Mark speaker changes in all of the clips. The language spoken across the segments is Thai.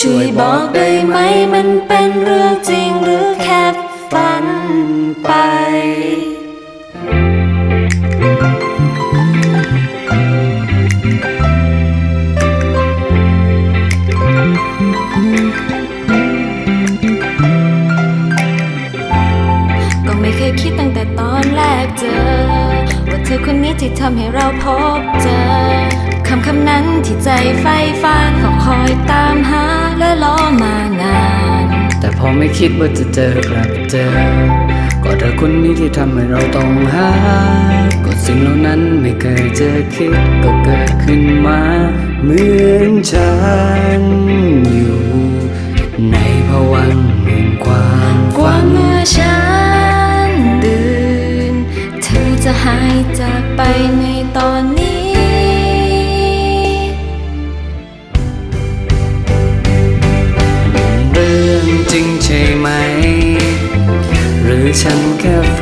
Speaker 1: ช่วยบอกได้ไหมมันเป็นเรื่องจริงหรือแค่ฝันไปก็ไม่เคยคิดตั้งแต่ตอนแรกเจอ ว่าเธอคนนี้ที่ทำให้เราพบเจอคำคำนั้นที่ใจใฝ่ฝันก็คอย
Speaker 2: ไม่คิดว่าจะเจอกลับเจอ ก็เธอคนนี้ที่ทำให้เราต้องหา ก็สิ่งเหล่านั้นไม่เคยจะคิดก็เกิดขึ้นมา เหมือนฉันอยู่ ในภวังค์แห่งความ
Speaker 1: ความเมื่
Speaker 2: อฉัน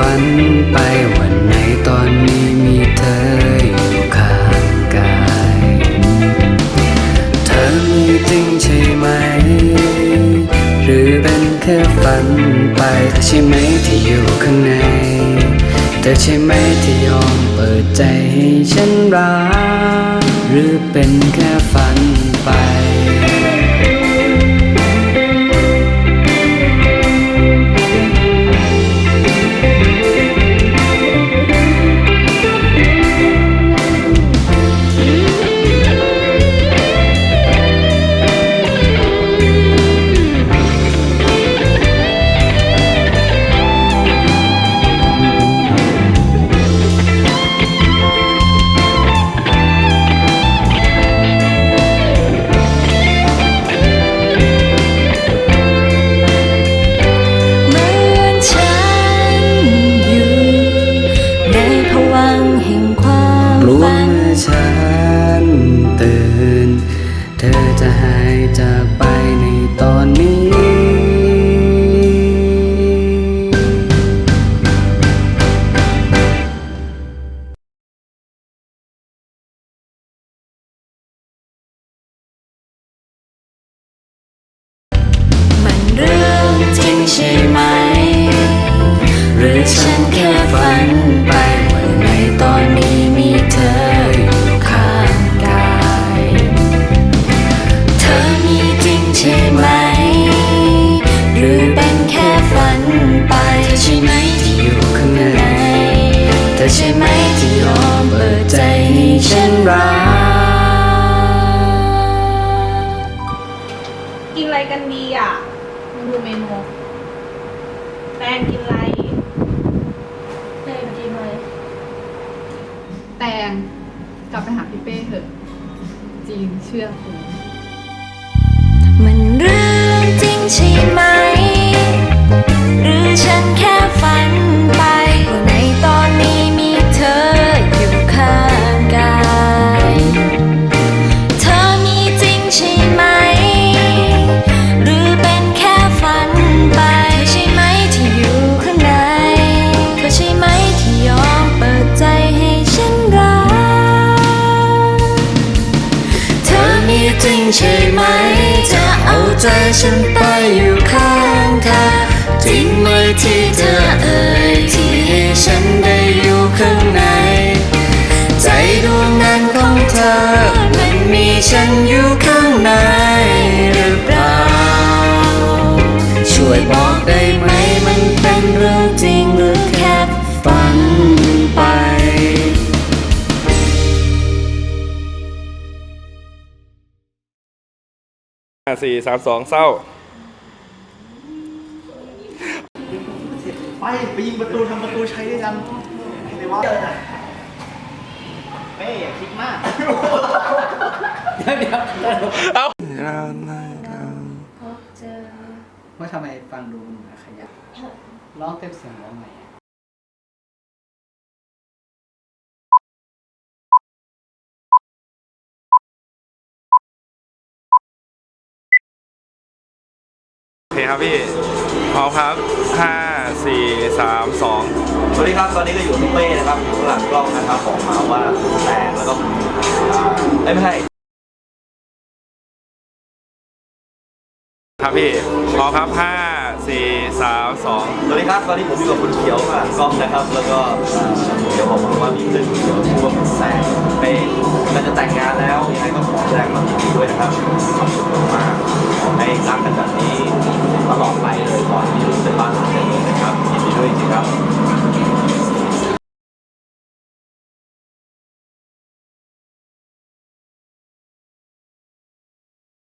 Speaker 2: ฝันไปวันในตอนนี้มีเธออยู่ข้างกาย เธอมีจริงใช่ไหม หรือเป็นแค่ฝันไปเธอใช่ไหมที่อยู่ข้างในเธอใช่ไหมที่ยอมเปิดใจให้ฉันรัก หรือเป็นแค่ฝัน
Speaker 1: เธ
Speaker 2: อจะหายจากไปในตอนนี้
Speaker 1: มันเรื่องจริงใช่ ใช่ไหม หรือเป็นแค่ฝันไปเธอใช่ไหมที่อยู่ข้างในเธอใช่ไหมที่ยอมเปิดใจให้ฉันรัก
Speaker 3: กินอะไรกันดีอะมาดูเมนูแตงกินอะไรแตงกินอะไร
Speaker 4: แตงกลับไปหาพี่เป้เถอะ จริงเชื่อคุณ
Speaker 1: ใช่ไหม จะเอาใจฉันไปอยู่ข้างเธอจริงไหมที่เธอเอ่ยที่ให้ฉันได้อยู่ข้างใน ใจดวงนั้นของเธอมันมีฉันอยู่ข้างใน ห้า
Speaker 5: สี่สามสองเศร้า
Speaker 6: ไป ไปยิงประตูทำประตูใช้ด้วยกันในวัดเป้อย่าคิดมากว่าทำไมฟังดูมันเหมือนขยะร้องเต็มเสียงร้องไง
Speaker 5: ครับพี่พร้อมครับ 5 4 3 2 ส
Speaker 6: วัสดีครับตอนนี้ก็อยู่ที่เป้นะครับอยู่หลังกล้องนะครับของมาว่าแตกแล้วก็ไม่ใช่
Speaker 5: ครับพี่พร้อมครับ 5 4 3 2 ส
Speaker 6: วัสดีครับตอนนี้ผมอยู่กับคุณเขียวค่ะกล้องนะครับ แล้วก็เดี๋ยวบอกว่ามีเรื่องเขียวชื่อว่าคุณแสงเป้เราจะแต่งงานแล้วยังไงก็ขอแสดงความยินดีด้วยนะครับขอบคุณมากขอให้รักกันแบบนี้ 很好？看